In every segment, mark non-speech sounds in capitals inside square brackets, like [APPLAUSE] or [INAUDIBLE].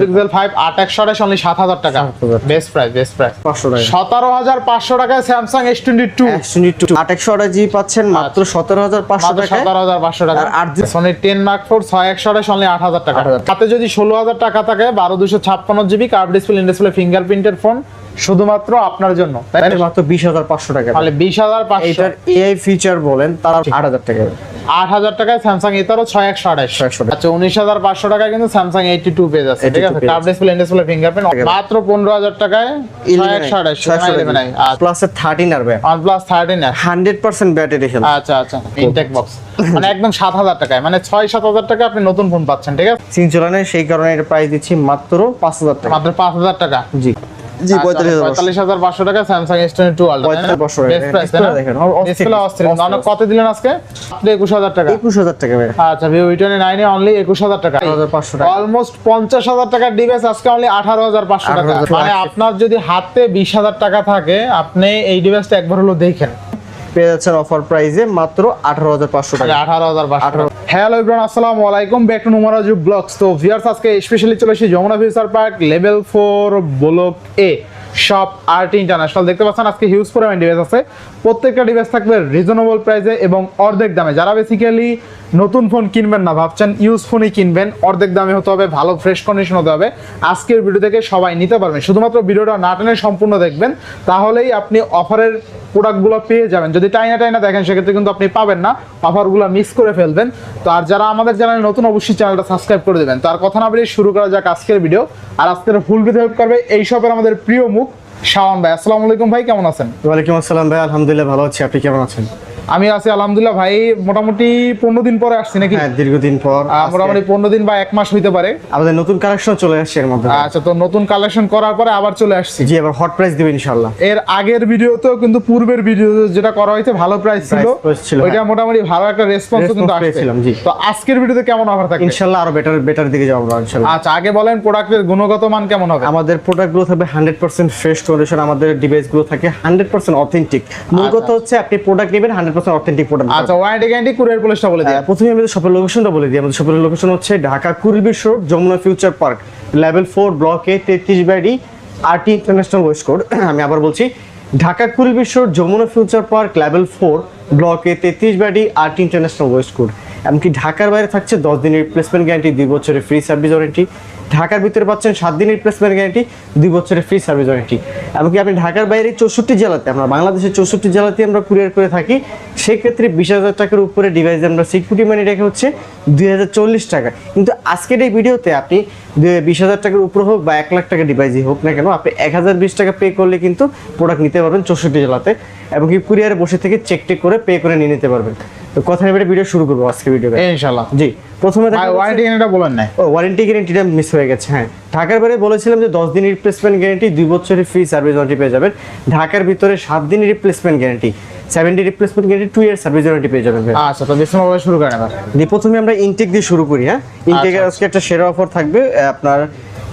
Pixel five আট একশো আঠাশ অনলি সাত হাজার টাকা। বেস্ট প্রাইস বেস্ট প্রাইস পাঁচশো টাকা। সতেরো হাজার পাঁচশো টাকায় স্যামসাং এস টোয়েন্টি টু একশো টু আট একশো আঠাশ জি পাচ্ছেন মাত্র সতেরো হাজার পাঁচশো মাত্র টাকা সতেরো হাজার পাঁচশো টাকা আর সনি টেন মার্ক ফোর ছয় একশো আঠাশ অনলি আট হাজার টাকা। 8,000 যদি ষোলো হাজার টাকা থাকে বারো দুশো ছাপ্পান্ন জিবি কার্ভ ডিসপ্লে ফিঙ্গারপ্রিন্টের ফোন শুধুমাত্র আপনার জন্য তাই মাত্র বিশ হাজার পাঁচশো টাকা। তাহলে বিশ হাজার পাঁচশো। এআই ফিচার বলেন তারা আট হাজার টাকা। আট হাজার টাকায় স্যামসাং ছয় একশো আঠাশ। 628 আচ্ছা উনিশ হাজার পাঁচশো টাকায় কিন্তু স্যামসাং এইটি টু ঠিক আছে? কার্ভ ডিসপ্লে ডিসপ্লে ফিঙ্গারপ্রিন্ট মাত্র পনেরো হাজার টাকায় ছয় একশো আঠাশ প্লাসের থার্টিন আর one plus thirteen hundred percent battery health আচ্ছা আচ্ছা ইনটেক বক্স মানে একদম সাত হাজার টাকায় মানে ছয় সাত হাজার টাকা আপনি নতুন ফোন পাচ্ছেন ঠিক আছে? সিনচলানের সেই কারণে এটা প্রাইস দিচ্ছি মাত্র পাঁচ হাজার টাকা। মাত্র পাঁচ হাজার টাকা। জি। জি পঁয়তাল্লিশ হাজার পঁয়তাল্লিশ হাজার পাঁচশো টাকা Samsung S twenty two ultra 4500 টাকা। দেখেন, অস্থির, ডিসপ্লে অস্থির অস্থির। অনেক কত দিলেন আজকে? মাত্র একুশ হাজার টাকা। একুশ হাজার টাকা ভাই। আচ্ছা ভিভো অনলি একুশ হাজার টাকা। 18,500 টাকা। অলমোস্ট টাকার ডিভাইস আজকে অনলি টাকা। মানে আপনার যদি হাতে বিশ হাজার টাকা থাকে আপনি এই ডিভাইসটা একবার হলো দেখেন। পেয়ে যাচ্ছেন অফার প্রাইসে মাত্র আঠারো হাজার পাঁচশো টাকা। আঠারো হাজার হ্যালো ইব্রান আসসালামু আলাইকুম ব্যাক টু নুমারাজু ব্লগস তো ভিয়ার্স আজকে স্পেশালি চলে এসেছি Jamuna future park level four block A shop art international দেখতে পাচ্ছেন, আজকে হিউজ পরিমাণ ডিভাইস আছে। প্রত্যেকটা ডিভাইস থাকবে রিজনেবল প্রাইসে এবং অর্ধেক দামে। যারা বেসিক্যালি নতুন ফোন কিনবেন না, ভাবছেন ইউজ ফোনই কিনবেন, অর্ধেক দামে হতে হবে, ভালো ফ্রেশ কন্ডিশন হতে হবে। আজকের ভিডিও থেকে সবাই নিতে পারবেন শুধুমাত্র ভিডিওটা না টেনে সম্পূর্ণ দেখবেন, তাহলেই আপনি অফারের প্রোডাক্টগুলো পেয়ে যাবেন। যদি টাইনা টাইনা দেখেন, সেক্ষেত্রে কিন্তু আপনি পাবেন না অফারগুলো মিস করে ফেলবেন। তো আর যারা আমাদের চ্যানেলে নতুন, অবশ্যই চ্যানেলটা সাবস্ক্রাইব করে দেবেন। তো আর কথা না বলে শুরু করা যাক আজকের ভিডিও আর আজকের ফুল ভিডিও হেল্প করবে এই শপের আমাদের প্রিয় মুখ, শাওন ভাই। আসসালামু আলাইকুম ভাই, কেমন আছেন? ওয়ালাইকুম আসসালাম ভাই, আলহামদুলিল্লাহ ভালো আছি। আপনি কেমন আছেন? আমি আছি আলহামদুলিল্লাহ ভাই মোটামুটি পনেরো দিন পরে আসছি নাকি? হ্যাঁ দীর্ঘদিন পর মোটামুটি পনেরো দিন বা এক মাস হইতে পারে। আমাদের নতুন কালেকশন চলে আসছে এর মধ্যে আচ্ছা তো নতুন কালেকশন করার পরে আবার চলে আসছি। জি এবার হট প্রাইস দিবেন ইনশাআল্লাহ। এর আগের ভিডিওতেও কিন্তু পূর্বের ভিডিও যেটা করা হয়েছে ভালো প্রাইস ছিল। ওইটা হ্যাঁ। মোটামুটি ভালো একটা রেসপন্স কিন্তু আসছে। পেয়েছিলাম, জি। তো আজকের ভিডিওতে কেমন অফার থাকবে? ইনশাআল্লাহ আরও বেটার বেটার দিকে যাব আমরা ইনশাআল্লাহ। আচ্ছা আগে বলেন প্রোডাক্টের গুণগত মান কেমন হবে? আমাদের প্রোডাক্টগুলো থাকবে হান্ড্রেড পার্সেন্ট ফ্রেশ কন্ডিশন আমাদের ডিভাইসগুলো থাকে হান্ড্রেড পার্সেন্ট অথেন্টিক মূল কথা হচ্ছে আপনি প্রোডাক্ট নেবেন হান্ড্রেড পার্সেন্ট অথেন্টিক প্রোডাক্ট আচ্ছা ওয়ারেন্টি গ্যারান্টি কুরিয়ার পুলিশটা বলে দিই। আহ, প্রথমে আমাদের শপের লোকেশনটা বলে দিই। আমাদের শপের লোকেশন হচ্ছে Dhaka road Jamuna future park level four block A তেত্রিশ বাড়ি আরটি ইন্টারন্যাশনাল ওয়েস্ট কোড আমি আবার বলছি Dhaka কুড়িবিশ road Jamuna future park level four block A তেত্রিশ বাড়ি আরটি ইন্টারন্যাশনাল ওয়েস্ট কোড এমনকি ঢাকার বাইরে থাকছে দশ দিনের রিপ্লেসমেন্ট গ্যারান্টি দুই বছরের ফ্রি সার্ভিস ওয়ারেন্টি ঢাকার ভিতরে পাচ্ছেন সাত দিনের রিপ্লেসমেন্ট গ্যারান্টি দুই বছরের ফ্রি সার্ভিস ওয়ারেন্টি এমনকি আপনি ঢাকার বাইরে চৌষট্টি জেলাতে, আমরা বাংলাদেশের চৌষট্টি জেলাতে আমরা কুরিয়ার করে থাকি, সেক্ষেত্রে বিশ হাজার টাকার উপরে ডিভাইস আমরা সিকিউরিটি মানি রেখে হচ্ছে দুই হাজার চল্লিশ টাকা। কিন্তু আজকের এই ভিডিওতে আপনি বিশ হাজার টাকার উপরে হোক বা এক লাখ টাকা ডিভাইসই হোক না কেন, আপনি এক হাজার বিশ টাকা পে করলে কিন্তু প্রোডাক্ট নিতে পারবেন চৌষট্টি জেলাতে। এবং কি কুরিয়ারে বসে থেকে চেক টেক করে পে করে নিয়ে নিতে পারবেন। কথা ভিডিও শুরু করব আজকে ইনশাআল্লাহ। জি প্রথমে ওয়ারেন্টি গ্যারান্টিটা বলেন নাই। ও ওয়ারেন্টি গ্যারেন্টিটা মিস হয়ে গেছে হ্যাঁ। ঢাকার বাইরে বলেছিলাম যে দশ দিনের রিপ্লেসমেন্ট গ্যারেন্টি দুই বছরের ফ্রি সার্ভিস ওয়ারেন্টি পেয়ে যাবেন। ঢাকার ভিতরে সাত দিনের replacement guarantee seven day replacement guarantee two year service warranty পেয়ে যাবেন আচ্ছা তো শুরু করেন প্রথমে আমরা ইনটেক দিয়ে শুরু করি হ্যাঁ। ইনটেকের আজকে একটা সেরা অফার থাকবে আপনার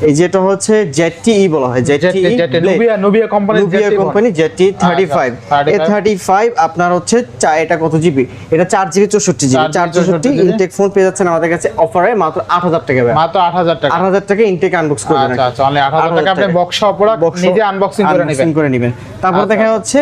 এই যেটা হচ্ছে জেটি ই বলা হয় ZT Nubia Nubia company Nubia company ZT thirty five আচ্ছা, এ থার্টি ফাইভ আপনার হচ্ছে চা এটা কত জিবি এটা চার জিবি চৌষট্টি জিবি 4GB চার চৌষট্টি 64 ইনটেক ফোন পেয়ে যাচ্ছেন আমাদের কাছে অফারে মাত্র আট হাজার টাকা ভাই। মাত্র আট হাজার টাকা। আট হাজার টাকা ইনটেক আনবক্স করে আচ্ছা আচ্ছা অনলি আট হাজার টাকা আপনি বক্স সহ নিজে আনবক্সিং করে নেবেন। করে নেবেন। তারপর আচ্ছা। দেখা হচ্ছে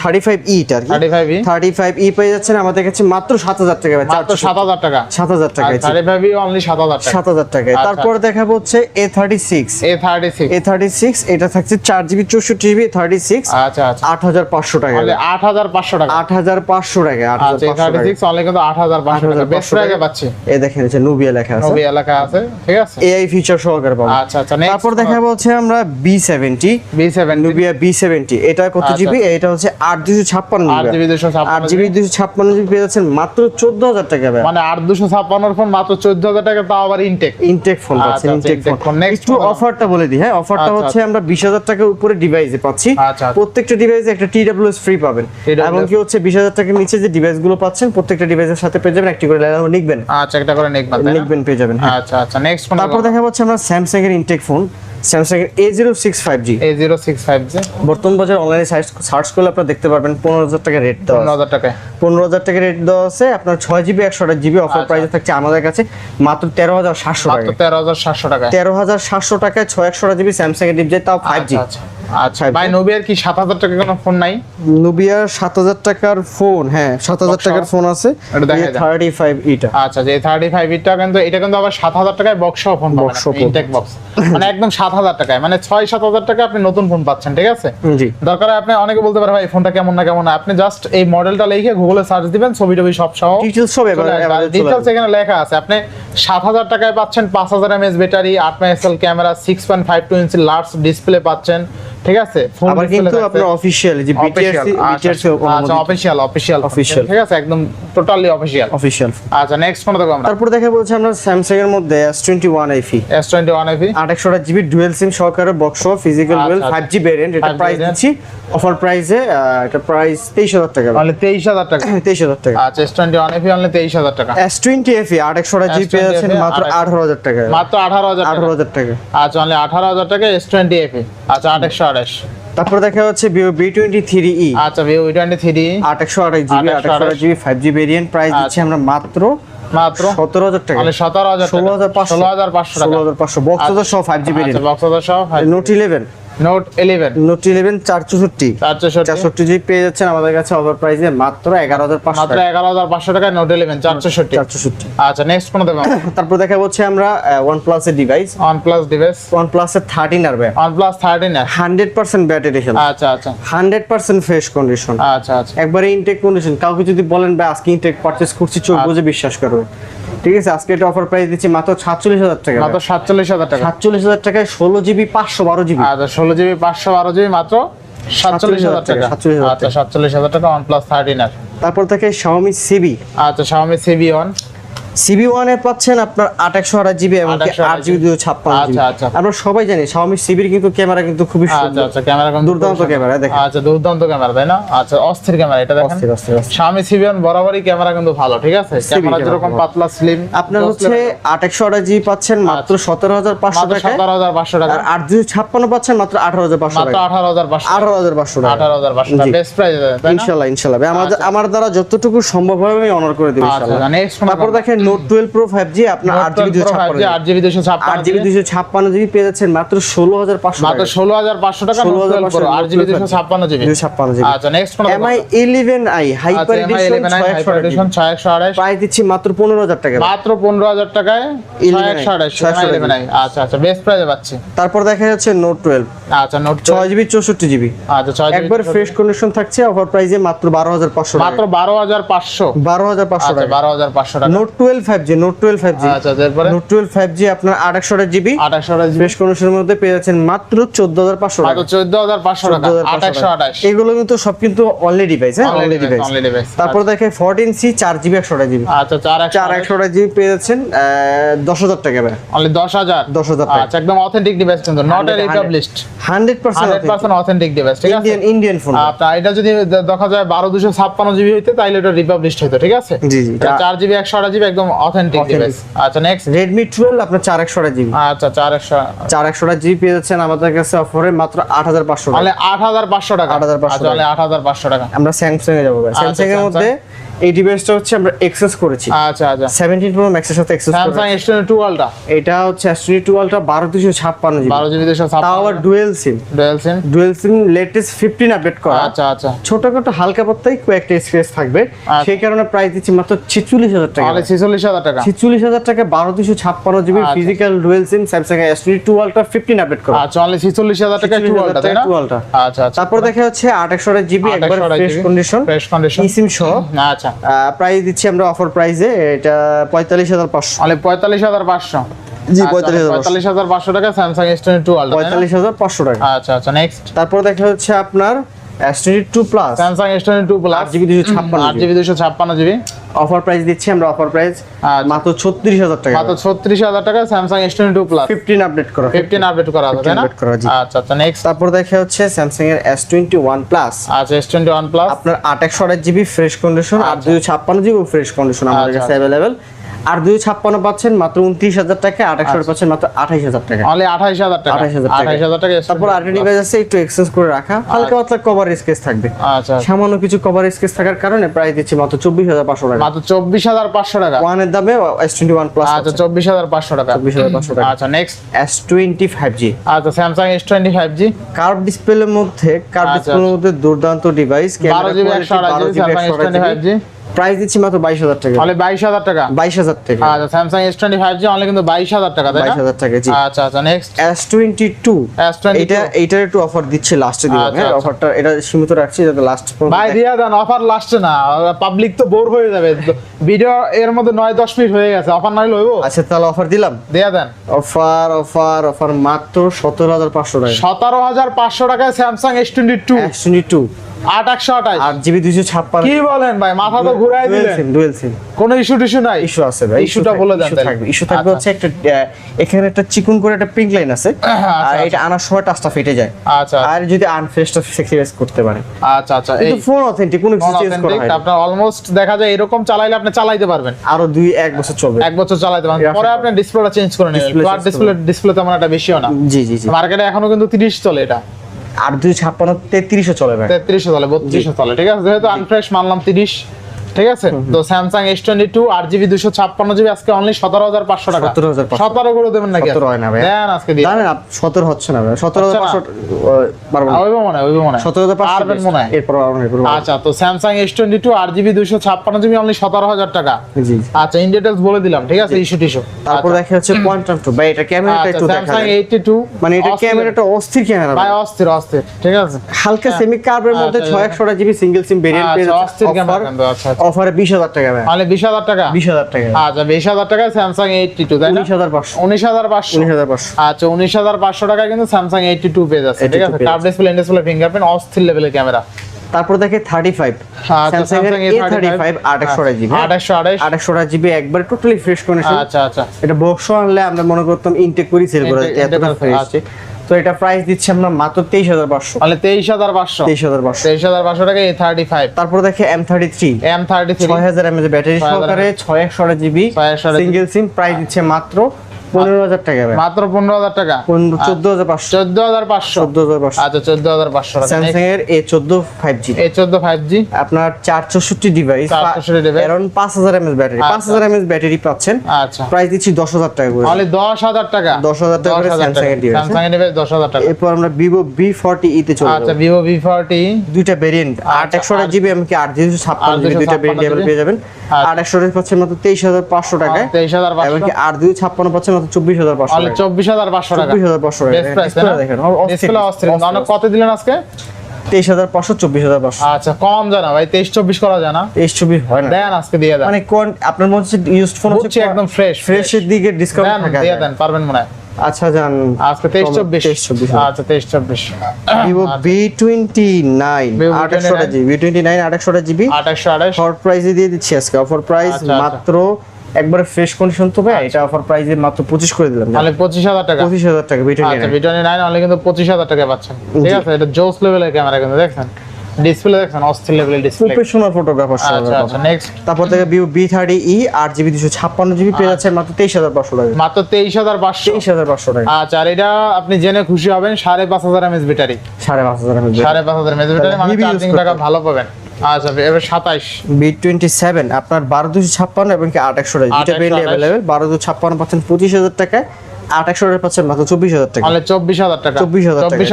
থার্টি ফাইভ ইটা 35E থার্টি ফাইভ ই পেয়ে যাচ্ছেন আমাদের কাছে মাত্র সাত হাজার টাকা মাত্র 460 সাত হাজার টাকা। সাত হাজার টাকায় থার্টি ফাইভ অনলি সাত হাজার টাকা। সাত হাজার টাকায় আচ্ছা। তারপর দেখাবো হচ্ছে A thirty six A thirty six A thirty six এটা থাকছে চার জিবি চৌষট্টি জিবি থার্টি সিক্স আচ্ছা আচ্ছা। আট হাজার পাঁচশো টাকা। অনলি আট হাজার পাঁচশো টাকা। আট হাজার পাঁচশো টাকা আট আচ্ছা এ হাজার থার্টি পাঁচশো সিক্স অনলি কিন্তু আট হাজার পাঁচশো টাকা। বেশ টাকা। পাচ্ছি। এ দেখেন এটা নুবিয়া লেখা আছে। নবী এলাকা আছে ঠিক আছে? এআই ফিচার সহকারে পাবো। আচ্ছা আচ্ছা তারপর দেখাবো হচ্ছে আমরা B seventy B seven Nubia B seventy এটা কত আচ্ছা, জিবি? এটা হচ্ছে আট দুশো ছাপ্পান্ন আট জিবি দুশো ছাপ্পান্ন জিবি ছাপ্পান্ন পেয়ে যাচ্ছেন মাত্র চোদ্দ হাজার টাকা মানে আট দুশো ছাপ্পান্নর ফোন মাত্র চোদ্দ হাজার টাকা তাও আবার ইনটেক ইনটেক ফোন আচ্ছা, পাচ্ছেন আচ্ছা, ইনটেক ফোন phone. একটু অফারটা বলে দিই হ্যাঁ অফারটা আচ্ছা, হচ্ছে আমরা বিশ হাজার টাকার উপরে ডিভাইসে পাচ্ছি। আচ্ছা, আচ্ছা। প্রত্যেকটা ডিভাইসে একটা টিডাব্লিউএস ফ্রি পাবেন। এবং কি হচ্ছে বিশ হাজার টাকার নিচে যে ডিভাইসগুলো পাচ্ছেন প্রত্যেকটা ডিভাইসের সাথে পেয়ে যাবেন। একটি করে লেখানো লিখবেন আচ্ছা একটা করে তাই লিখবেন পেয়ে যাবেন হ্যাঁ। আচ্ছা আচ্ছা। নেক্সট ফোন তারপর দেখা যাচ্ছে আমরা স্যামসাং এর ইনটেক ফোন স্যামসাং এর A zero six five G A zero six five G বর্তমান বাজার অনলাইনে সার্চ করলে আপনারা দেখতে পারবেন পনেরো হাজার টাকা রেট দেওয়া পনেরো হাজার টাকায়। পনেরো হাজার টাকা রেট দেওয়া আছে। আপনার ছয় জিবি একশো আট জিবি অফার আচ্ছা। প্রাইসে থাকছে আমাদের কাছে মাত্র তেরো হাজার সাতশো টাকা তেরো হাজার সাতশো টাকায়। তেরো হাজার সাতশো টাকায় ছয় একশো আট জিবি স্যামসাং এর ডিপজে তাও ফাইভ জি আচ্ছা আচ্ছা। ভাই নোবিয়ার কি সাত হাজার টাকা কোনো ফোন নাই? নুবিয়ার সাত হাজার টাকার ফোন হ্যাঁ সাত হাজার টাকার? ফোন আছে। থার্টি ফাইভ ইটা আচ্ছা যে থার্টি ফাইভ ইটটা কিন্তু এটা কিন্তু আবার সাত হাজার টাকায় বক্স ফোন। ইনটেক বক্স মানে একদম সাত হাজার টাকায়। মানে ছয় সাত হাজার টাকায় আপনি নতুন ফোন পাচ্ছেন ঠিক আছে? জি। দরকার আপনি অনেকে বলতে পারেন ভাই ফোনটা কেমন না কেমন আপনি জাস্ট এই মডেলটা লিখে গুগলে সার্চ দিবেন ছবি টবি সব সহ ডিটেলস এখানে লেখা আছে আপনি সাত হাজার টাকায় পাচ্ছেন পাঁচ হাজার এমএস ব্যাটারি আট megapixel camera six point five two inch large display পাচ্ছেন ঠিক আছে? আবার কিন্তু আপনার অফিসিয়াল যে বিটিআরসি বিটিআরসি আচ্ছা অফিসিয়াল অফিসিয়াল Official। ঠিক আছে? একদম টোটালি অফিসিয়াল অফিসিয়াল আচ্ছা নেক্সট ফোন দেখো আমরা। তারপর দেখা বলছে আমরা স্যামসাং এর মধ্যে এস টোয়েন্টি ওয়ান আইফি এস টোয়েন্টি ওয়ান এফি আট একশো জিবি ডুয়েল সিম সহকারে বক্স ফিজিক্যাল আচ্ছা, ডুয়েল আচ্ছা। ফাইভ জি ভেরিয়েন্ট এটা প্রাইস দিচ্ছি। অফার প্রাইসে এটা প্রাইস তেইশ হাজার টাকা। অনলি তেইশ হাজার টাকা। [COUGHS] তেইশ হাজার টাকা। আচ্ছা S twenty one FE only তেইশ হাজার টাকা। এস টোয়েন্টি এফি আট একশো জিবি পেয়ে যাচ্ছেন S20 মাত্র 800 আঠারো হাজার টাকা। মাত্র আঠারো হাজার আঠারো হাজার টাকা। আচ্ছা অনলি আঠারো হাজার টাকা এস টোয়েন্টি এফি আচ্ছা আট একশো আঠাশ। তারপর দেখা হচ্ছে বি টোয়েন্টি থ্রি ই আচ্ছা ভিভো টোয়েন্টি থ্রি আট একশো আঠাশ জিবি আট একশো 828 GB five G variant price দিচ্ছি আমরা মাত্র মাত্র সতেরো হাজার টাকা। মানে সতেরো হাজার ষোলো হাজার পাঁচশো ষোলো হাজার পাঁচশো ষোলো হাজার পাঁচশো বক্স সহ ফাইভ জি আচ্ছা ভেরিয়েন্ট বক্স সহ note eleven note note GB পেয়ে যাচ্ছেন আমাদের কাছে অফার প্রাইসে মাত্র টাকায় নোট আচ্ছা নেক্সট কোনো দেবো তারপর দেখা হচ্ছে আমরা ডিভাইস ডিভাইস প্লাসের থার্টিন আর হান্ড্রেড পার্সেন্ট ব্যাটারি হেলথ আচ্ছা আচ্ছা। ফ্রেশ কন্ডিশন আচ্ছা আচ্ছা। একবারে ইনটেক কন্ডিশন কাউকে যদি বলেন আজকে ইনটেক পারচেস করছি চোখ আচ্ছা। বুঝে বিশ্বাস করবে। ঠিক আছে আজকে এটা অফার প্রাইস দিচ্ছি মাত্র সাতচল্লিশ হাজার টাকা। মাত্র সাতচল্লিশ হাজার টাকা। সাতচল্লিশ হাজার টাকায় ষোলো জিবি পাঁচশো বারো জিবি। আচ্ছা ষোলো জিবি পাঁচশো বারো জিবি মাত্র সাতচল্লিশ হাজার টাকা। আচ্ছা সাতচল্লিশ হাজার টাকা ওয়ান প্লাস থার্টিন আর তারপর থেকে শাওমি সিবি আচ্ছা শাওমি সিবি ওয়ান সিবি ওয়ানে পাচ্ছেন আপনার আট একশো আঠাশ জিবি এবং আট জিবি দুশো ছাপ্পান্ন জিবি। আচ্ছা, আচ্ছা। আমরা সবাই জানি শাওমি সিবির কিন্তু ক্যামেরা কিন্তু খুবই আচ্ছা আচ্ছা ক্যামেরা দুর্দান্ত ক্যামেরা, দেখেন। আচ্ছা দুর্দান্ত ক্যামেরা তাই না? আচ্ছা অস্থির ক্যামেরা এটা দেখেন। অস্থির, অস্থির, অস্থির। শাওমি সিবি ওয়ান বরাবরই ক্যামেরা কিন্তু ভালো ঠিক আছে? ক্যামেরা যেরকম পাতলা স্লিম আপনার হচ্ছে আট একশো আঠাশ জিবি পাচ্ছেন মাত্র সতেরো হাজার পাঁচশো টাকা সতেরো হাজার পাঁচশো টাকা আর আট দুশো ছাপ্পান্ন পাচ্ছেন মাত্র আঠারো হাজার পাঁচশো টাকা আঠারো হাজার পাঁচশো আঠারো হাজার পাঁচশো টাকা আঠারো হাজার পাঁচশো টাকা। বেস্ট প্রাইস ইনশাল্লাহ ইনশাল্লাহ। আমার আচ্ছা। আমার দ্বারা যতটুকু সম্ভব হবে আমি অনার করে দেবো আচ্ছা ইনশাল্লাহ। তারপর দেখেন নোট টুয়েলভ প্রো ফাইভ আপনার আট জিবি দুশো ছাপ্পান্ন আট জিবি দুশো আট ছাপ্পান্ন জিবি দুশো ছাপ্পান্ন জিবি পেয়ে যাচ্ছেন মাত্র ষোলো হাজার পাঁচশো মাত্র টাকা। ষোলো হাজার পাঁচশো টাকা 16,500 আট জিবি দুশো ছাপ্পান্ন জিবি দুশো ছাপ্পান্ন জিবি আচ্ছা নেক্সট কোন এমআই ইলেভেন হাইপার এডিশন ছয় একশো এডিশন ছয় একশো আড়াইশ। প্রাইস দিচ্ছি মাত্র পনেরো হাজার টাকা। মাত্র পনেরো হাজার টাকায় 11 ছয় একশো আড়াইশ ছয় একশো ইলেভেন আই আচ্ছা আচ্ছা বেস্ট প্রাইসে পাচ্ছি। তারপর দেখা যাচ্ছে নোট টুয়েলভ আচ্ছা নোট আচ্ছা ছয় GB একবার ফ্রেশ কন্ডিশন থাকছে অফার প্রাইসে মাত্র মাত্র টাকা। টাকা। Note twelve five G note twelve five G আচ্ছা এরপরে? নোট টুয়েলভ ফাইভ জি আপনার আট জিবি আঠাশশো জিবি ফ্রেশ কন্ডিশনের মধ্যে পেয়ে যাচ্ছেন মাত্র চোদ্দ হাজার পাঁচশো টাকা। চোদ্দ হাজার পাঁচশো টাকা। আঠাশশো আঠাশ এগুলো কিন্তু সব কিন্তু অনলি ডিভাইস হ্যাঁ? অনলি ডিভাইস তারপর দেখে ফোরটিন সি চার জিবি একশো জিবি আচ্ছা চার চার একশো জিবি পেয়ে যাচ্ছেন দশ হাজার টাকা ভাই অনলি দশ হাজার? দশ হাজার টাকা। আচ্ছা একদম অথেন্টিক ডিভাইস কিন্তু। Not a republished hundred hundred percent percent authentic device ঠিক আছে? ইন্ডিয়ান ইন্ডিয়ান ফোন আপনার এটা যদি দেখা যায় বারো দুশো ছাপ্পান্ন জিবি হইতে তাইলে এটা রিপাবলিশড হইতো ঠিক আছে? জি, জি। চার জিবি একশো আঠাশ জিবি একদম অথেন্টিক ডিভাইস আচ্ছা নেক্সট Redmi 12 আপনার চার একশো জিবি আচ্ছা চার একশো। চার একশো জিবি পেয়ে যাচ্ছেন আমাদের কাছে অফারে মাত্র আট হাজার পাঁচশো টাকা। মানে আট হাজার পাঁচশো টাকা। 8,500 আচ্ছা তাহলে আট হাজার পাঁচশো টাকা। আমরা স্যামসাং এ যাব ভাই। Samsung স্যামসাং এর মধ্যে এই ডিভাইসটা হচ্ছে আমরা এক্সেস করেছি। আচ্ছা আচ্ছা। সেভেন্টিন প্রো ম্যাক্সের সাথে এক্সেস স্যামসাং আলটা এটা হচ্ছে অ্যাস্ট্রনি টুয়েলভটা বারো দুশো ছাপ্পান্ন জিবি বারো জিবি দুশো তাও আবার ছাপ্পান্ন SIM dual SIM dual SIM latest fifteen update করা। আচ্ছা আচ্ছা। ছোটখাটো হালকা পাত্তাই কয়েকটা স্পেস থাকবে। আচ্ছা। সেই কারণে প্রাইস দিচ্ছি মাত্র ছিচল্লিশ হাজার টাকা। তাহলে ছেচল্লিশ হাজার টাকা। ছিচল্লিশ হাজার টাকা বারো দুশো ছাপ্পান্ন GB. Physical dual SIM Samsung S twenty two ultra fifteen update করা। আচ্ছা অনলি ছেচল্লিশ হাজার টাকা টু 46,000 তাই না? টাকা 2 Ultra। আচ্ছা আচ্ছা। তারপর দেখা হচ্ছে আট একশো জিবি একবার fresh condition fresh condition SIM সহ। আচ্ছা প্রাইস দিচ্ছি আমরা অফার প্রাইসে এটা পঁয়তাল্লিশ হাজার পাঁচশো। মানে পঁয়তাল্লিশ হাজার পাঁচশো। জি, 45,500 পঁয়তাল্লিশ হাজার পাঁচশো। টাকা স্যামসাং এস টোয়েন্টি টু পঁয়তাল্লিশ হাজার পাঁচশো টাকা। আচ্ছা আচ্ছা নেক্সট তারপর দেখা হচ্ছে আপনার S twenty two plus Samsung S twenty plus আট জিবি দুশো ছাপ্পান্ন আট জিবি দুশো ছাপ্পান্ন জিবি অফার প্রাইস দিচ্ছি আমরা অফার প্রাইস। মাত্র ছত্রিশ হাজার টাকা। মাত্র প্লাস ফিফটিন আপডেট করা ফিফটিন আপডেট করা হবে তাই না? 15 update করা, জি। আচ্ছা আচ্ছা নেক্সট তারপর দেখা হচ্ছে স্যামসাং এর এস টোয়েন্টি ওয়ান প্লাস আচ্ছা প্লাস আপনার আট একশো আট জিবি ফ্রেশ কন্ডিশন আর দুশো ছাপ্পান্ন জিবি ফ্রেশ কন্ডিশন আমাদের আচ্ছা, কাছে আর দুই ছাপ্পান্ন পাচ্ছেন মাত্র উনত্রিশ হাজার টাকা আট একশো পাচ্ছেন মাত্র আঠাইশ হাজার টাকা। অনলি আঠাইশ হাজার টাকা। 28,000 টাকা। আঠাইশ হাজার টাকা তারপর আরেকটা ডিভাইস আছে একটু এক্সচেঞ্জ করে রাখা। হালকা পাতলা কভার স্কেচ থাকবে। আচ্ছা। সামান্য কিছু থাকার কারণে প্রাইস দিচ্ছি মাত্র চব্বিশ হাজার পাঁচশো টাকা। মাত্র চব্বিশ হাজার পাঁচশো টাকা। ওয়ানের দামে এস টোয়েন্টি ওয়ান প্লাস আচ্ছা চব্বিশ হাজার পাঁচশো টাকা। 24,500 টাকা। আচ্ছা next S twenty five G আচ্ছা Samsung S twenty five G curve ডিসপ্লের মধ্যে কার্ভ আচ্ছা, ডিসপ্লের মধ্যে দুর্দান্ত ডিভাইস বারো জিবি একশো আঠাশ GB Samsung S twenty five G price দিচ্ছি মাত্র বাইশ হাজার টাকা। অনলি বাইশ হাজার টাকা? বাইশ হাজার টাকা। আচ্ছা Samsung S twenty five G only কিন্তু বাইশ হাজার টাকা তাই না? হাজার টাকা জি। আচ্ছা আচ্ছা next S twenty two S22 এটা এইটার একটু অফার দিচ্ছে লাস্টে দিব আচ্ছা, হ্যাঁ? আচ্ছা। অফারটা এটা সীমিত রাখছি যাতে লাস্ট ভাই দিয়া দেন অফার লাস্টে না। পাবলিক তো বোর হয়ে যাবে। ভিডিও এর মধ্যে নয় দশ মিনিট হয়ে গেছে। অফার নাই লইব আচ্ছা তাহলে অফার দিলাম। দিয়া দেন। অফার অফার অফার মাত্র সতেরো হাজার পাঁচশো টাকা। সতেরো হাজার পাঁচশো টাকায় Samsung S twenty two S twenty two আট একশো আঠাশ। আট জিবি দুইশো ছাপ্পান্ন। কি বলেন ভাই? মাথা তো ঘুরাই দিলেন। ডুয়েল সিম কোনো ইস্যু টিস্যু নাই? ইস্যু আছে ভাই ইস্যুটা বলে দেন থাকবে ইস্যু থাকবে আচ্ছা। হচ্ছে একটা এখানে একটা চিকুন করে একটা পিঙ্ক লাইন আছে। আর এটা আনার সময় টাচটা ফেটে যায়। আচ্ছা আর যদি আনফ্রেশটা সেক্রিফাইস করতে পারে আচ্ছা আচ্ছা এই ফোন অথেন্টিক কোনো কিছু চেঞ্জ করা হয় আপনার অলমোস্ট দেখা যায় এরকম চালাইলে আপনি চালাইতে পারবেন। আরও দুই এক বছর চলবে। এক বছর চালাইতে পারবেন। পরে আপনি ডিসপ্লেটা চেঞ্জ করে নেবেন। ফ্ল্যাট ডিসপ্লে ডিসপ্লে তেমন একটা বেশিও না। জি জি জি। মার্কেটে এখনও কিন্তু 30 চলে এটা। আর দুই, ছাপ্পান্ন তেত্রিশও চলে 33 চলে 32 চলে, ঠিক আছে? যেহেতু আনফ্রেশ মানলাম 30 ঠিক আছে? তো স্যামসাং এস টোয়েন্টি টু আট জিবি দুশো ছাপ্পান্ন জিবি আজকে অনলি সতেরো হাজার পাঁচশো টাকা। 17,500 সতেরো করে দেবেন নাকি? সতেরো হয় না ভাই। দেন আজকে দিয়ে। সতেরো হচ্ছে না ভাই। সতেরো হাজার পাঁচশো ওইব মনে হয় ওইব মনে হয়। সতেরো হাজার পারবেন মনে হয়। এরপর। আচ্ছা তো স্যামসাং এস টোয়েন্টি টু আট জিবি দুশো ছাপ্পান্ন জিবি অনলি সতেরো হাজার টাকা। আচ্ছা ইন ডিটেলস বলে দিলাম ঠিক আছে? ইস্যু টিস্যু তারপর দেখা যাচ্ছে কোয়ান্টাম টু ভাই এটা ক্যামেরাটা একটু দেখা স্যামসাং। এইটটি টু মানে এটা ক্যামেরাটা অস্থির ক্যামেরা ভাই অস্থির অস্থির। ঠিক আছে? হালকা সেমি কার্ভের মধ্যে আচ্ছা, ছয় একশো জিবি সিঙ্গেল সিম ভেরিয়েন্ট পেয়ে আচ্ছা, অস্থির ক্যামেরা যাচ্ছে আচ্ছা আচ্ছা। অফারে বিশ হাজার টাকা ভাই। বিশ হাজার টাকা? বিশ হাজার টাকা। আচ্ছা বিশ হাজার টাকা স্যামসাং এইটটি টু তাই না? উনিশ হাজার পাঁচশো। উনিশ হাজার পাঁচশো। উনিশ হাজার পাঁচশো। আচ্ছা উনিশ হাজার পাঁচশো টাকা কিন্তু স্যামসাং এইটটি টু পেয়ে যাচ্ছে ঠিক আছে? কার্ভ ডিসপ্লে ডিসপ্লে ফিঙ্গারপ্রিন্ট অস্থির লেভেলের ক্যামেরা তারপর দেখে থার্টি ফাইভ আচ্ছা, স্যামসাং এর Samsung এ থার্টি ফাইভ আট একশো জিবি। আঠাশশো আঠাশ। আট একশো জিবি একবার টোটালি ফ্রেশ কন্ডিশন আচ্ছা আচ্ছা। এটা বক্স আনলে আমরা মনে করতাম ইনটেক করি সেল করে এতটা ফ্রেশ আচ্ছা। তো এটা প্রাইস দিচ্ছে আমরা মাত্র তেইশ হাজার পাঁচশো। তাহলে তেইশ হাজার পাঁচশো। তেইশ হাজার পাঁচশো। তেইশ হাজার পাঁচশো টাকা এ থার্টি ফাইভ তারপর দেখে M thirty three M thirty three ছয় হাজার এমএজ ব্যাটারি 6000 সহকারে ছয় একশো জিবি 6128 সিঙ্গেল সিম প্রাইস দিচ্ছে মাত্র পনেরো হাজার টাকা মাত্র পনেরো হাজার টাকা? চোদ্দ হাজার পাঁচশো। চোদ্দ হাজার পাঁচশো? চোদ্দ হাজার পাঁচশো। আচ্ছা চোদ্দ হাজার পাঁচশো টাকা স্যামসাং এর এ চোদ্দ ফাইভ জি এ চোদ্দ ফাইভ জি আপনার চার চৌষট্টি ডিভাইস অ্যারাউন্ড পাঁচ হাজার এমএস ব্যাটারি আচ্ছা। পাঁচ হাজার এমএস ব্যাটারি পাচ্ছেন। আচ্ছা। প্রাইস দিচ্ছি দশ হাজার টাকা করে। দশ হাজার টাকা? 10,000 টাকা করে Samsung এর device, স্যামসাং এর device দশ হাজার টাকা। এরপর আমরা ভিভো বি ফর্টি ইতে চলে আচ্ছা ভিভো ভি ফর্টি দুইটা ভেরিয়েন্ট আট আচ্ছা, একশো আট- জিবি এমনকি আট দুইশো ছাপ্পান্ন জিবি দুইটা ভেরিয়েন্ট পেয়ে যাবেন। আচ্ছা। আট একশো পাচ্ছেন মাত্র তেইশ হাজার পাঁচশো টাকায়। তেইশ হাজার এমনকি আট দুই ছাপ্পান্ন পাচ্ছেন মাত্র চব্বিশ হাজার পাঁচশো চব্বিশ হাজার পাঁচশো টাকা। চব্বিশ হাজার পাঁচশো টাকা। বেস্ট প্রাইস Display দেখেন ডিসপ্লে অস্থির। অনেক কত দিলেন আজকে? তেইশ হাজার পাঁচশো চব্বিশ হাজার পাঁচশো। আচ্ছা কম জানা ভাই তেইশ চব্বিশ করা যায় তেইশ চব্বিশ হয় না। দেন আজকে দিয়ে দেন। মানে কোন আপনার মনে হচ্ছে ইউজড ফোন বুঝছি একদম ফ্রেশ ফ্রেশের দিকে ডিসকাউন্ট থাকা দিয়ে দেন পারবেন মনে হয়। আচ্ছা যান। আজকে তেইশ চব্বিশ। তেইশ চব্বিশ আচ্ছা তেইশ চব্বিশ। Vivo V twenty nine Vivo আঠাশশো V29 জিবি অফার প্রাইসে দিয়ে দিচ্ছি আজকে। অফার প্রাইস আচ্ছা, আচ্ছা। মাত্র একবারে ফ্রেশ কন্ডিশন তো ভাই এটা অফার প্রাইসে মাত্র পঁচিশ করে দিলাম তাহলে পঁচিশ হাজার টাকা। পঁচিশ হাজার টাকা বি আচ্ছা টোয়েন্টি ভি টোয়েন্টি নাইন কিন্তু পঁচিশ হাজার টাকা পাচ্ছেন। ঠিক আছে এটা জোস লেভেলের ক্যামেরা কিন্তু দেখছেন? ডিসপ্লে দেখছেন অস্থির লেভেলের ডিসপ্লে প্রফেশনাল ফটোগ্রাফার আচ্ছা আচ্ছা নেক্সট তারপর থেকে ভিভো বি থার্টি ই আট জিবি পেয়ে যাচ্ছে মাত্র তেইশ হাজার পাঁচশো টাকা। মাত্র তেইশ হাজার পাঁচশো। তেইশ হাজার পাঁচশো টাকা। আচ্ছা আর এটা আপনি জেনে খুশি হবেন সাড়ে পাঁচ হাজার এমএস ব্যাটারি। সাড়ে পাঁচ হাজার সাড়ে পাঁচ হাজার এমএস ব্যাটারি মানে চার্জিং ব্যাকআপ ভালো পাবেন। আচ্ছা এবার সাতাইশ। বি টোয়েন্টি সেভেন আপনার এবং কি আট একশো টাকা দুইটা 828 ব্র্যান্ড অ্যাভেলেবেল বারো দুশো ছাপ্পান্ন পাচ্ছেন পঁচিশ হাজার টাকায় আট একশো পাচ্ছেন মাত্র চব্বিশ হাজার টাকা। তাহলে চব্বিশ হাজার টাকা। চব্বিশ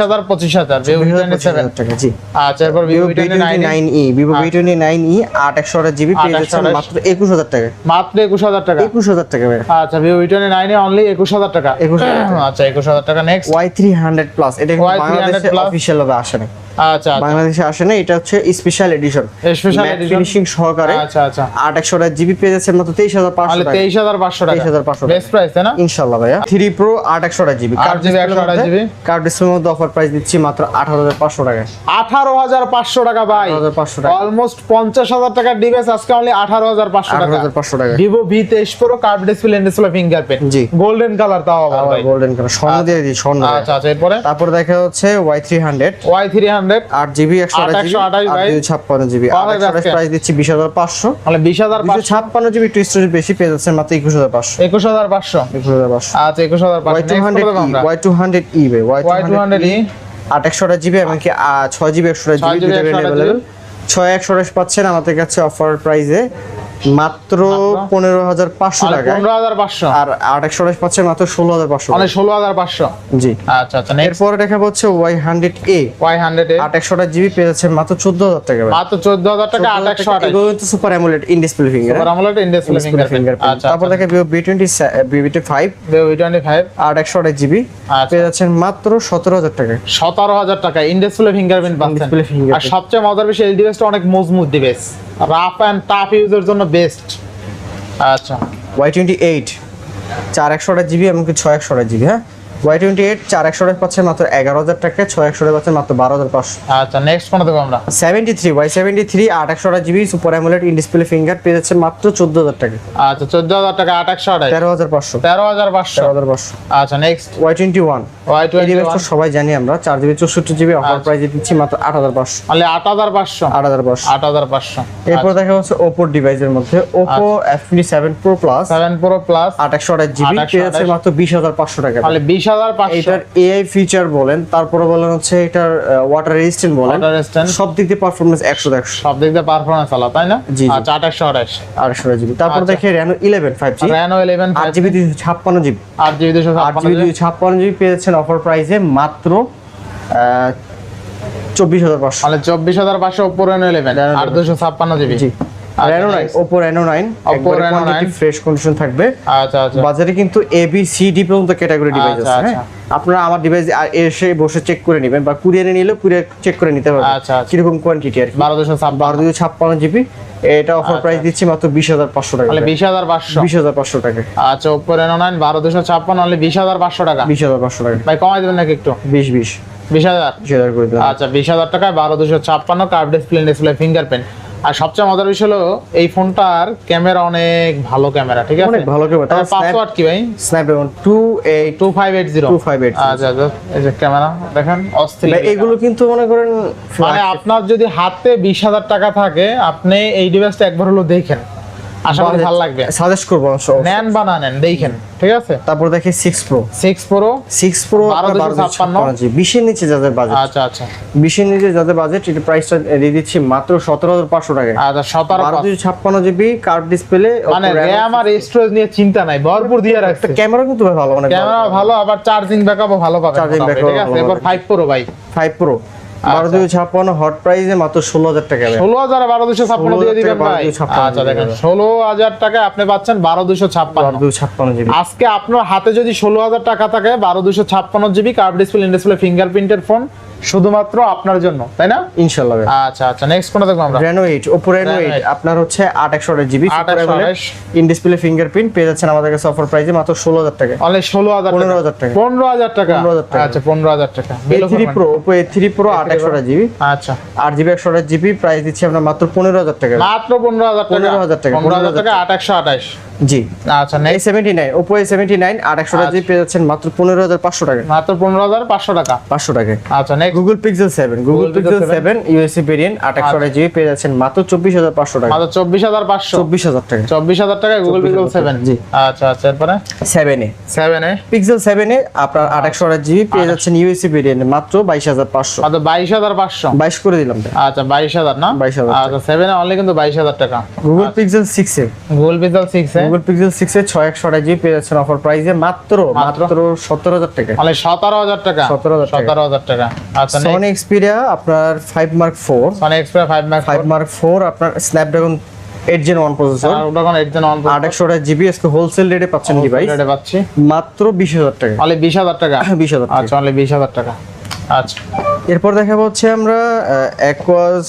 হাজার পঁচিশ হাজার ভিভো চব্বিশ হাজার, পঁচিশ হাজার টাকা জি। আচ্ছা এরপর Vivo nine E Vivo V twenty nine E আট একশো জিবি পেয়ে যাচ্ছেন মাত্র একুশ হাজার টাকা। মাত্র একুশ হাজার টাকা। একুশ হাজার টাকা আচ্ছা ভিভো টোয়েন্টি নাইনে অনলি একুশ হাজার টাকা। 21,000 টাকা। আচ্ছা একুশ হাজার টাকা next Y three hundred plus এটা কিন্তু Y300 বাংলাদেশে অফিসিয়াল ভাবে আসে না আচ্ছা আচ্ছা। বাংলাদেশে আসে না এটা হচ্ছে special edition special edition finishing সহকারে আচ্ছা আচ্ছা। জিবি পেয়ে মাত্র তাহলে টাকা। তেইশ হাজার পাঁচশো টাকা। 23,500 বেস্ট প্রাইস তাই না? ইনশাল্লাহ ভাইয়া। থ্রি প্রো আট জিবি। 8 GB, 128 GB কার্ড ডিসপ্লের মধ্যে অফার প্রাইস দিচ্ছি মাত্র আঠারো হাজার পাঁচশো টাকা আঠারো হাজার পাঁচশো টাকা ভাই। 18,500 টাকা। অলমোস্ট পঞ্চাশ হাজার টাকার ডিভাইস আজকে অনলি আঠারো হাজার পাঁচশো আঠারো টাকা হাজার পাঁচশো টাকা ভিভো ভি তেইশ pro curve display display fingerprint জি। গোল্ডেন কালার তাও আবার গোল্ডেন কালার স্বর্ণ দিয়ে দিই স্বর্ণ আচ্ছা আচ্ছা এরপরে? তারপর দেখা হচ্ছে ওয়াই থ্রি হান্ড্রেড আট জিবি একশো ছাপ্পান্ন জিবি? প্রাইস দিচ্ছি বিশ হাজার পাঁচশো। তাহলে বিশ হাজার ছাপ্পান্ন জিবি একটু স্টোরেজ বেশি পেয়ে যাচ্ছেন মাত্র একুশ হাজার পাঁচশো। একুশ হাজার পাঁচশো। একুশ হাজার পাঁচশো। আচ্ছা একুশ হাজার ওয়াই টু হান্ড্রেড পাঁচশো ওয়াই টু হান্ড্রেড ই ভাই ওয়াই টু হান্ড্রেড ই আট একশো আঠাশ জিবি এমনকি ছয় জিবি একশো আঠাশ ছয় জিবি GB দুটো একশো আঠাশ অ্যাভেলেবেল ছয় একশো আঠাশ পাচ্ছেন আমাদের কাছে অফার প্রাইসে মাত্র পনেরো হাজার পাঁচশো টাকা পনেরো হাজার পাঁচশো? আর আট একশো আঠাশ পাচ্ছেন মাত্র ষোলো হাজার পাঁচশো মানে ষোলো হাজার পাঁচশো? জি। আচ্ছা আচ্ছা এরপরে দেখা হচ্ছে Y hundred A Y hundred A আট একশো জিবি পেয়ে মাত্র চোদ্দ হাজার টাকা মাত্র চোদ্দ হাজার টাকা আট একশো এগুলো কিন্তু super AMOLED in display finger super fingerprint আচ্ছা তারপর দেখে V twenty V five V twenty five আট একশো আঠাশ জিবি আচ্ছা। পেয়ে যাচ্ছেন মাত্র সতেরো হাজার টাকা সতেরো হাজার টাকা। ইনডিসপ্লে ফিঙ্গারপ্রিন্ট পাচ্ছেন। In-display আর সবচেয়ে মজার বিষয় এই ডিভাইসটা অনেক মজবুত ডিভাইস রাফ অ্যান্ড টাফ ইউজের জন্য বেস্ট আচ্ছা। ওয়াই টোয়েন্টি এইট চার একশো আঠাশ জিবি এমনকি ছয় একশো আঠাশ জিবি হ্যাঁ? ওয়াই টোয়েন্টি এইট চার একশো আঠাশ পাচ্ছেন মাত্র এগারো হাজার টাকা ছয় একশো আঠাশ পাচ্ছেন মাত্র বারো হাজার পাঁচশো। আচ্ছা নেক্সট কোন দেবো আমরা। Seventy three Y seventy three আট একশো আঠাশ GB super AMOLED in display finger পেয়ে যাচ্ছেন মাত্র চোদ্দ হাজার টাকা। আচ্ছা চোদ্দ হাজার টাকা আট একশো আঠাশ। তেরো হাজার পাঁচশো। তেরো হাজার পাঁচশো। তেরো হাজার পাঁচশো। আচ্ছা next Y twenty one Y twenty সবাই জানি আমরা চার জিবি চৌষট্টি জিবি অফার আচ্ছা। প্রাইসে দিচ্ছি মাত্র আট হাজার পাঁচশো। তাহলে আট হাজার পাঁচশো। আট হাজার পাঁচশো। আট হাজার পাঁচশো। এরপর দেখা হচ্ছে ওপোর ডিভাইসের মধ্যে। Oppo F seven pro plus seven pro plus আট একশো আঠাশ জিবি পেয়ে যাচ্ছে মাত্র বিশ হাজার পাঁচশো টাকা। তাহলে বিশ এটার এআই ফিচার বলেন তারপরে বলেন হচ্ছে এটার ওয়াটার রেজিস্ট্যান্ট বলেন Water resistant। সব দিক দিয়ে পারফরমেন্স একশো একশো সব দিক দিয়ে পারফরমেন্স আলা তাই না? জি, জি। আচ্ছা জিবি। তারপর আচ্ছা। দেখে Reno eleven five G Reno eleven GB দুশো ছাপ্পান্ন জিবি। আট জিবি দুশো আট জিবি দুশো ছাপ্পান্ন জিবি পেয়ে যাচ্ছেন অফার প্রাইসে মাত্র চব্বিশ হাজার পাঁচশো। তাহলে চব্বিশ হাজার পাঁচশো ওপো রেনো ইলেভেন Reno আর দুশো ছাপ্পান্ন জিবি। আচ্ছা। ওপো 9 ফ্রেশ কন্ডিশন থাকবে। আচ্ছা আচ্ছা। বাজারে কিন্তু এ বি সি ডি পর্যন্ত ক্যাটাগরি ডিভাইস আচ্ছা, আছে হ্যাঁ? আপনারা আমার ডিভাইস এসে বসে চেক করে নেবেন বা কুরিয়ারে চেক করে নিতে পারবেন। আচ্ছা, আচ্ছা। কীরকম কোয়ান্টিটি আর কি? বারো দুশো ছাপ্পান্ন। বারো দুশো ছাপ্পান্ন জিবি এটা অফার প্রাইস দিচ্ছি মাত্র বিশ হাজার পাঁচশো টাকা। টাকা। আচ্ছা ওপো রেনো নাইন বারো দুশো ছাপ্পান্ন হলে বিশ হাজার পাঁচশো টাকা। বিশ হাজার পাঁচশো টাকা। ভাই কমাই দেবেন নাকি একটু? বিশ হাজার? করে আচ্ছা বিশ হাজার টাকায় বারো দুশো ছাপ্পান্ন কার্ভ ডিসপ্লে ডিসপ্লে ফিঙ্গারপ্রিন্ট আর সবচেয়ে মজার বিষয় হলো এই ফোনটার ক্যামেরা অনেক ভালো ক্যামেরা ঠিক আছে? অনেক ভালো ক্যামেরা। তার পাসওয়ার্ড কি ভাই? Snapdragon two eight two five eight zero 2580 আচ্ছা আচ্ছা এই যে ক্যামেরা দেখেন অস্থির। এগুলো কিন্তু মনে করেন মানে আপনার যদি হাতে বিশ হাজার টাকা থাকে আপনি এই ডিভাইসটা একবার হলো দেখেন। আশা করি ভালো লাগবে। সাজেস্ট করব নেন বা না নেন দেখেন ঠিক আছে? তারপর দেখি six pro six pro six pro 1256 G বিশের নিচে যাদের বাজেট আচ্ছা আচ্ছা। বিশের নিচে যাদের বাজেট এটা প্রাইসটা দিয়ে দিচ্ছি মাত্র সতেরো হাজার পাঁচশো টাকা আচ্ছা সতেরো বারো দুশো ছাপ্পান্ন জিবি কার্ড ডিসপ্লে মানে র্যাম আর স্টোরেজ নিয়ে চিন্তা নাই ভরপুর দিয়ে রাখছে। ক্যামেরা কিন্তু ভালো অনেক ক্যামেরা ভালো আবার চার্জিং ব্যাকআপও ভালো পাবেন মোটামুটি, backup ঠিক আছে এবার পাবেন। ফাইভ প্রো ভাই। ফাইভ প্রো বারো দুশো ছাপ্পান্ন হট প্রাইসে মাত্র ষোলো হাজার টাকা ষোলো হাজার বারো দুশো ছাপ্পান্ন দিয়ে দিবেন ভাই। আচ্ছা দেখেন ষোলো হাজার টাকায় আপনি পাচ্ছেন বারো দুশো ছাপ্পান্ন। ছাপ্পান্ন জিবি। আজকে আপনার হাতে যদি ষোলো হাজার টাকা থাকে বারো দুশো ছাপ্পান্ন জিবি কার্ভ ডিসপ্লে ডিসপ্লে ফিঙ্গারপ্রিন্টের ফোন শুধুমাত্র আপনার জন্য তাই না? ইনশাল্লাহ আচ্ছা আচ্ছা নেক্সট কোনটা দেখব আমরা। Reno eight Oppo Reno Reno 8 আপনার হচ্ছে আট একশো আট জিবি 828 ইন ডিসপ্লে ফিঙ্গারপ্রিন্ট পেয়ে যাচ্ছেন আমাদের কাছে অফার প্রাইসে মাত্র ষোলো হাজার টাকা। অনলি ষোলো হাজার 15,000 টাকা। পনেরো হাজার টাকা? 15,000 টাকা। আচ্ছা পনেরো হাজার টাকা। A three pro Oppo A three pro আট একশো জিবি আচ্ছা। আট জিবি একশো আট জিবি প্রাইস দিচ্ছি আমরা মাত্র পনেরো হাজার টাকা। মাত্র পনেরো হাজার টাকা। 15,000 টাকা, পনেরো হাজার 15,000 টাকা আট একশো আঠাশ। জি। আচ্ছা A nine Oppo A seventy nine আট একশো আট জিবি পেয়ে যাচ্ছেন মাত্র পনেরো হাজার পাঁচশো টাকা। মাত্র পনেরো হাজার পাঁচশো টাকা। পাঁচশো টাকা আচ্ছা next Google Pixel seven Google Pixel Pixel seven USA variant GB পেয়ে যাচ্ছেন মাত্র চব্বিশ হাজার পাঁচশো টাকা। মাত্র চব্বিশ হাজার পাঁচশো। চব্বিশ হাজার টাকা। চব্বিশ হাজার টাকায় গুগল পিক্সেল 24,000 সেভেন জি। আচ্ছা আচ্ছা এরপরে? সেভেনে সেভেন এ পিক্সেল সেভেনে আপনার আট একশো আট জিবি পেয়ে যাচ্ছেন ইউএসএ ভেরিয়েন্ট মাত্র বাইশ হাজার পাঁচশো। মাত্র বাইশ হাজার পাঁচশো। বাইশ করে দিলাম আচ্ছা বাইশ হাজার না? 22,000 আচ্ছা সেভেন এ অনলি কিন্তু বাইশ হাজার টাকা। Google Pixel six A Google Pixel six A Google Pixel six A ছয় একশো আট জিবি পেয়ে যাচ্ছেন অফার প্রাইসে মাত্র মাত্র? মাত্র সত্তর হাজার টাকা। অনলি সতেরো হাজার টাকা? 17,000 টাকা। আচ্ছা সনি এক্সপিরিয়া আপনার five mark four Sony Xperia five max five mark four আপনার Snapdragon eight Gen one processor আর ওটা কোন এইট জন অন আট একশো আট জিবি আজকে হোলসেল রেটে পাচ্ছেন ডিভাইস রেটে পাচ্ছি। মাত্র বিশ হাজার টাকা। অনলি বিশ হাজার টাকা? বিশ হাজার টাকা। আচ্ছা বিশ হাজার টাকা। আচ্ছা। এরপর দেখা হচ্ছে আমরা অ্যাকোয়াস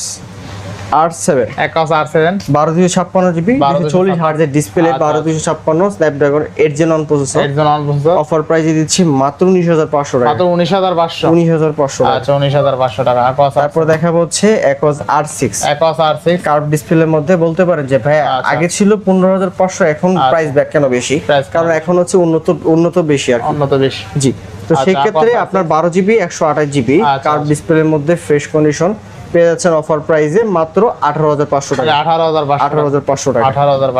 আর সেভেন একাশ আর সেভেন বারো দুশো ছাপ্পান্ন জিবি চল্লিশ হার্জের ডিসপ্লে আচ্ছা, বারো দুশো ছাপ্পান্ন Snapdragon eight Gen one processor eight Gen one processor offer প্রাইসে দিচ্ছি মাত্র উনিশ হাজার পাঁচশো টাকা। মাত্র উনিশ হাজার পাঁচশো। উনিশ হাজার পাঁচশো আচ্ছা উনিশ হাজার পাঁচশো টাকা। তারপর দেখা হচ্ছে অ্যাকোয়াস আর সিক্স একাশ আর সিক্স কার্ভ ডিসপ্লের মধ্যে বলতে পারেন যে ভাই আচ্ছা। আগে ছিল পনেরো হাজার পাঁচশো এখন। প্রাইস ব্যাক কেন বেশি? কারণ এখন হচ্ছে উন্নত উন্নত বেশি আর উন্নত বেশি। জি। তো সেই ক্ষেত্রে আপনার বারো জিবি একশো আঠাশ জিবি কার্ভ। ডিসপ্লের মধ্যে ফ্রেশ কন্ডিশন পেয়ে যাচ্ছেন অফার প্রাইসে মাত্র আঠারো হাজার পাঁচশো টাকা। আঠারো হাজার পাঁচশো আঠারো হাজার পাঁচশো টাকা। আঠারো হাজার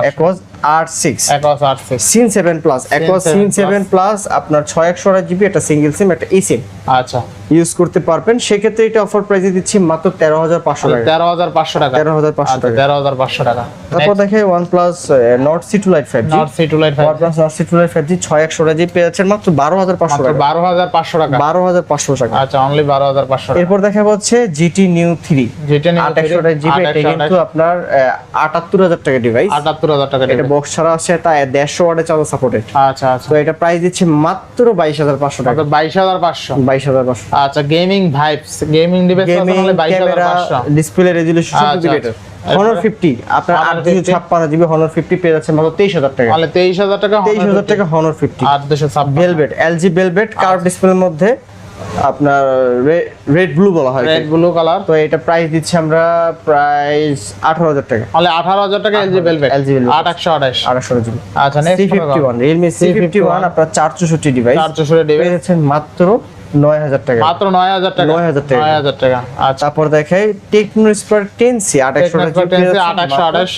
পাঁচশো একজ আর সিক্স একশ আট সিক্স সিন সেভেন প্লাস একজ 7 সিন সেভেন প্লাস আপনার ছয় একশো আঠাশ জিবি একটা সিঙ্গেল সিম একটা ই সিম আচ্ছা। ইউজ করতে পারবেন। সেক্ষেত্রে এটা অফার প্রাইসে দিচ্ছি মাত্র তেরো হাজার পাঁচশো টাকা। তেরো হাজার পাঁচশো টাকা। তেরো হাজার পাঁচশো টাকা। তেরো হাজার পাঁচশো টাকা। তারপর দেখে one plus Nord C two lite five Nord C two lite one plus Nord C two lite five G ছয় একশো জি পেয়ে যাচ্ছেন মাত্র বারো হাজার পাঁচশো টাকা। বারো হাজার পাঁচশো টাকা। বারো হাজার পাঁচশো টাকা। আচ্ছা অনলি বারো হাজার পাঁচশো এরপর দেখা যাচ্ছে জিটি নিউ থ্রি আট একশো জিবি কিন্তু আপনার আটাত্তর হাজার টাকা ডিভাইস আটাত্তর হাজার টাকা এটা বক্স ছাড়া আছে তা দেড়শো ওয়ার্ডে চালু সাপোর্টেড আচ্ছা আচ্ছা। তো এটা প্রাইস দিচ্ছে মাত্র বাইশ হাজার পাঁচশো টাকা। বাইশ হাজার পাঁচশো। বাইশ হাজার পাঁচশো। আচ্ছা gaming vibes gaming device gaming হলে বাইশ camera display resolution better. Honor fifty আপনার আট দুশো 50 ছাপ্পান্ন জিবি হনার ফিফটি পেয়ে যাচ্ছে মাত্র তেইশ হাজার টাকা। তাহলে তেইশ হাজার টাকা তেইশ হাজার টাকা হনার ফিফটি আট দুশো ছাপ্পান্ন। ভেলভেট এলজি ভেলভেট কার্ভ ডিসপ্লের মধ্যে আপনার রেড ব্লু বলা হয় রেড ব্লু কালার তো এটা প্রাইস দিচ্ছি আমরা প্রাইস আঠারো হাজার টাকা। তাহলে আঠারো হাজার টাকা এলজি ভেলভেট একশো আঠাশ। আড়াইশো জিবি আচ্ছা next fifty one Realme C fifty one আপনার চার চৌষট্টি ডিভাইস চার চৌষট্টি পেয়ে ডিভাইস যাচ্ছেন মাত্র নয় হাজার টাকা। মাত্র নয় হাজার টাকা। 9,000 টাকা। নয় হাজার টাকা। আচ্ছা। তারপর দেখাই টেকনো স্পার্ক টেন সি আট একশো Techno 10C আট একশো আঠাশ।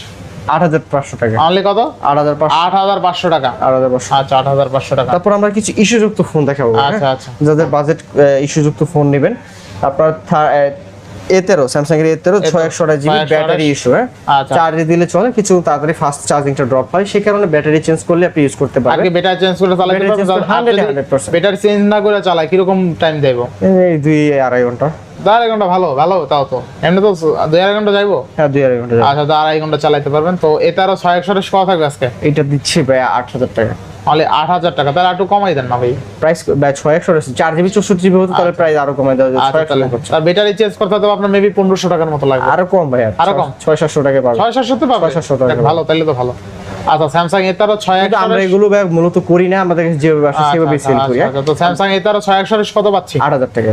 আট হাজার পাঁচশো টাকা। অনলি কত? আট হাজার পাঁচশো। আট হাজার পাঁচশো টাকা। আট হাজার পাঁচশো। আচ্ছা আট হাজার পাঁচশো টাকা। তারপর আমরা কিছু ইস্যুযুক্ত ফোন দেখাবো। হ্যাঁ? আচ্ছা, আচ্ছা। যাদের বাজেট ইস্যুযুক্ত ফোন নেবেন। আপনার এ তেরো স্যামসাং এর এ তেরো ছয় একশো জিবি 628 ব্যাটারি ইস্যু হ্যাঁ? আচ্ছা। চার্জে দিলে চলে কিছু তাড়াতাড়ি ফাস্ট চার্জিংটা ড্রপ হয়। সেই কারণে ব্যাটারি চেঞ্জ করলে আপনি ইউজ করতে আগে পারবেন বেটার চেঞ্জ করে চালাতে Battery change করে 100% বেটার চেঞ্জ না করে চালাই কীরকম টাইম দেবো? এই দুই আড়াই ঘণ্টা। দু আড়াই ঘণ্টা ভালো ভালো তাও তো। এমনি তো দুই আড়াই ঘণ্টা যাইবো? হ্যাঁ দুই আড়াই ঘণ্টা আচ্ছা দু আড়াই ঘণ্টা চালাতে পারবেন। তো এতে ছয় একশো টাকা থাকবে আজকে? এটা দিচ্ছি ভাই আট হাজার টাকা। অনলি আট হাজার টাকা তাহলে একটু কমাই দেন না ভাই। প্রাইস ছয় একশো চার জিবি চৌষট্টি জিবি হতো তাহলে প্রাইস আরও কমে দেওয়া যায়। আচ্ছা ব্যাটারি চেঞ্জ করতে হতে আপনার মেবি পনেরোশো টাকার মতো লাগবে। আরও কম ভাই আরও কম? ছয় সাতশো টাকা পাবে। ছয় সাতশো পাবে? ছয় সাতশো টাকা ভালো তাহলে তো ভালো। আচ্ছা স্যামসাং এ তারও ছয় একশো আমরা এগুলো ভাই মূলত করি না আমাদের কাছে যেভাবে আসে সেভাবে সেল করি হ্যাঁ? তো স্যামসাং এ তারও ছয় একশো কত পাচ্ছি? আট হাজার টাকা।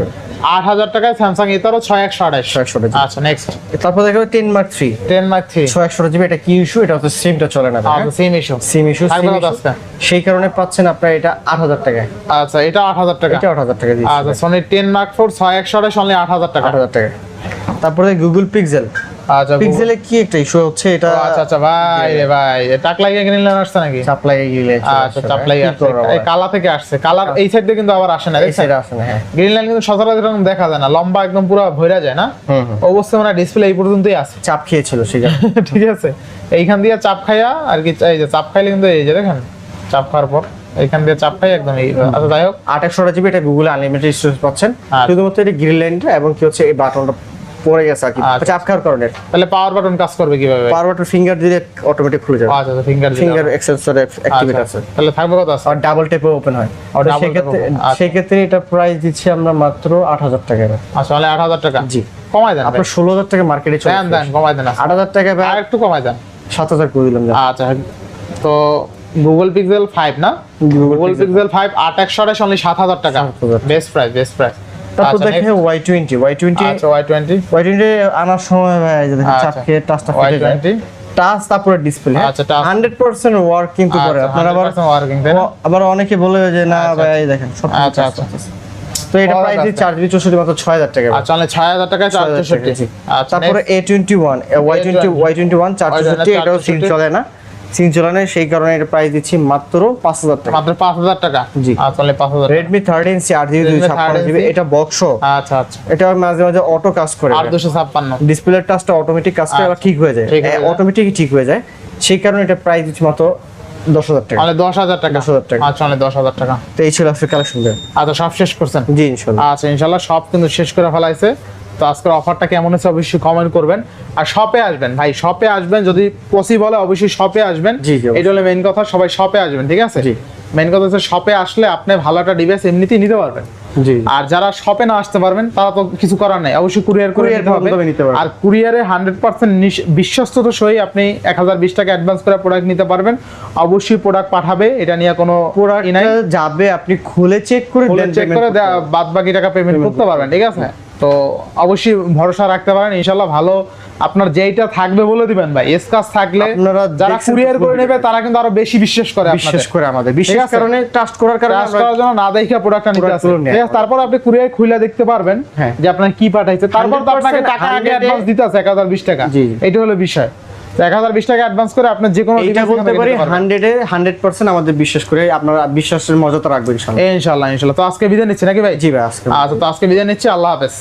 আট হাজার টাকায় স্যামসাং এ তারও ছয় একশো আঠাশ ছয় একশো আচ্ছা নেক্সট তারপর দেখো ten mark three ten mark three ছয় একশো জিবি এটা কি ইস্যু এটা হচ্ছে সিমটা চলে না আচ্ছা সেম ইস্যু সিম ইস্যু? সেই কারণে পাচ্ছেন আপনার এটা আট হাজার টাকায়। আচ্ছা এটা আট হাজার টাকা। এটা আট হাজার টাকা আচ্ছা সোনি টেন মার্ক ফোর ছয় একশো আঠাশ অনলি আট হাজার টাকা। আট হাজার টাকা। তারপরে গুগল পিক্সেল আচ্ছা পিক্সেলে কি একটা ইস্যু হচ্ছে? এটা আচ্ছা আচ্ছা ভাই রে ভাই। টাক লাগিয়ে নিলেন আসছে নাকি? চাপ লাগিয়ে গেলে আচ্ছা চাপ লাগিয়ে আসছে। এই কালা থেকে আসছে। কালার এই সাইড দিয়ে কিন্তু আবার আসে না এই সাইডে আসে না হ্যাঁ। গ্রিন লাইন কিন্তু সচরাচর এরকম দেখা যায় না। লম্বা একদম পুরো ভইরা যায় না। অবশ্যই মানে ডিসপ্লে এই পর্যন্তই আছে। চাপ খেয়েছিল সেটা [LAUGHS] ঠিক আছে। এইখান দিয়ে চাপ খাইয়া আর কি এই যে চাপ খাইলে কিন্তু এই যে দেখেন চাপ খাওয়ার পর এইখান দিয়ে চাপ খাই একদম এই আচ্ছা যাই হোক। একশো জিবি এটা গুগলে আনলিমিটেড স্টোরেজ পাচ্ছেন। আচ্ছা। শুধুমাত্র এটা গ্রিন লাইনটা এবং কি হচ্ছে এই বাটনটা পড়ে গেছে আর কি। আচ্ছা। চাপ খাওয়ার কারণে। তাহলে পাওয়ার বাটন কাজ করবে কীভাবে? পাওয়ার বাটন ফিঙ্গার দিলে অটোমেটিক খুলে যাবে। আচ্ছা আচ্ছা ফিঙ্গার ফিঙ্গার এক্সেন্সর অ্যাক্টিভেট আছে। তাহলে থাকবে কত আছে? আর ডাবল টেপে ওপেন হয়। আর সেক্ষেত্রে আচ্ছা। সেক্ষেত্রে এটা প্রাইস দিচ্ছি আমরা মাত্র আট হাজার টাকা আচ্ছা তাহলে আট হাজার টাকা। জি। কমাই দেন আপনার ষোলো হাজার টাকা মার্কেটে চলে দেন দেন কমাই দেন। আট হাজার টাকা আর একটু কমাই দেন। সাত হাজার করে দিলাম। আচ্ছা তো গুগল পিক্সেল ফাইভ না? গুগল পিক্সেল ফাইভ আট একশো আঠাশ অনলি সাত হাজার টাকা। বেস্ট প্রাইস বেস্ট প্রাইস তারপর দেখে ওয়াই টোয়েন্টি ওয়াই টোয়েন্টি আচ্ছা ওয়াই টোয়েন্টি ওয়াই টোয়েন্টি আনার সময় ভাই যে দেখেন চাপ আচ্ছা। খেয়ে টাচটা ফেটে যায়। টাচ তারপরে ডিসপ্লে আচ্ছা, touch। হান্ড্রেড পার্সেন্ট ওয়ার্ক কিন্তু করে। আপনারা আবার আবার অনেকে বলে যে না আচ্ছা, ভাই দেখেন সব আচ্ছা, আচ্ছা। তো এটা প্রাইস আছে। চার জিবি চৌষট্টি মাত্র ছয় হাজার টাকা। আচ্ছা ছয় হাজার টাকায় চার চৌষট্টি আচ্ছা তারপরে A twenty one Y twenty Y twenty one চার চৌষট্টি এটাও সিম 464 চলে না? না সেই কারণে এটা প্রাইস দিচ্ছি মাত্র পাঁচ হাজার টাকা। মাত্র পাঁচ হাজার টাকা? জি। আচ্ছা অনলি পাঁচ হাজার রেডমি থার্টিন সি আট জিবি দুই ছাপ্পান্ন জিবি এটা বক্স আচ্ছা আচ্ছা। এটা মাঝে মাঝে অটো কাজ করে আট দুশো ছাপ্পান্ন। ডিসপ্লে টাচটা অটোমেটিক আবার ঠিক হয়ে যায়। আচ্ছা। ঠিক হয়ে যায়। সেই কারণে এটা প্রাইস দিচ্ছি মাত্র দশ হাজার টাকা। অনলি দশ হাজার টাকা। 10,000 টাকা। আচ্ছা দশ হাজার টাকা। তো এই ছিল আজকে কালেকশন আচ্ছা সব শেষ করছেন? জি ইনশাল্লাহ। আচ্ছা ইনশাল্লাহ সব কিন্তু শেষ করে ফেলাইছে। তো আজকের অফারটা কেমন হচ্ছে অবশ্যই কমেন্ট করবেন। আর শপে আসবেন ভাই শপে আসবেন যদি পসিবল হয় অবশ্যই শপে আসবেন। এটা হলো মেইন কথা সবাই শপে আসবেন ঠিক আছে। মেইন কথা হচ্ছে শপে আসলে আপনি ভালো একটা ডিভাইস এমনিতেই নিতে পারবেন। আর যারা শপে না আসতে পারবেন তারা তো কিছু করার নাই। অবশ্যই কুরিয়ার করে নিতে হবে। আর কুরিয়ারে হান্ড্রেড পার্সেন্ট বিশ্বস্ততার সহি আপনি এক হাজার বিশ টাকা অ্যাডভান্স করে প্রোডাক্ট নিতে পারবেন। অবশ্যই প্রোডাক্ট পাঠাবে এটা নিয়ে কোনো নাই। যাবে আপনি খুলে চেক করে চেক করে বাদ বাকি টাকা পেমেন্ট করতে পারবেন ঠিক আছে? তো অবশ্যই ভরসা রাখতে পারেন। ইনশাল্লাহ ভালো আপনার যেইটা থাকবে বলে দিবেন ভাই। এস কাজ থাকলে আপনারা যারা কুরিয়ার করে নেবে তারা কিন্তু আরও বেশি বিশ্বাস করে বিশ্বাস করে আমাদের। বিশ্বাস কারণে ট্রাস্ট করার কারণে ট্রাস্ট করার জন্য না দেখে প্রোডাক্টটা নিতে আসে। ঠিক আছে তারপর আপনি কুরিয়ার খুলে দেখতে পারবেন হ্যাঁ। যে আপনার কি পাঠাইছে। তারপর তো আপনাকে 100% টাকা আগে অ্যাডভান্স দিতে আছে এক হাজার বিশ টাকা। জি। এটা হলো বিষয়। এক হাজার বিশ টাকা অ্যাডভান্স করে আপনার যে কোনো এটা বলতে পারি। হান্ড্রেডে হান্ড্রেড পার্সেন্ট আমাদের বিশ্বাস করে আপনারা বিশ্বাসের মর্যাদা রাখবেন ইনশাল্লাহ ইনশাল্লাহ ইনশাল্লাহ তো আজকে বিদায় নিচ্ছি নাকি ভাই? জি ভাই আজকে আচ্ছা তো আজকে বিদায় নিচ্ছি আল্লাহ হাফেজ।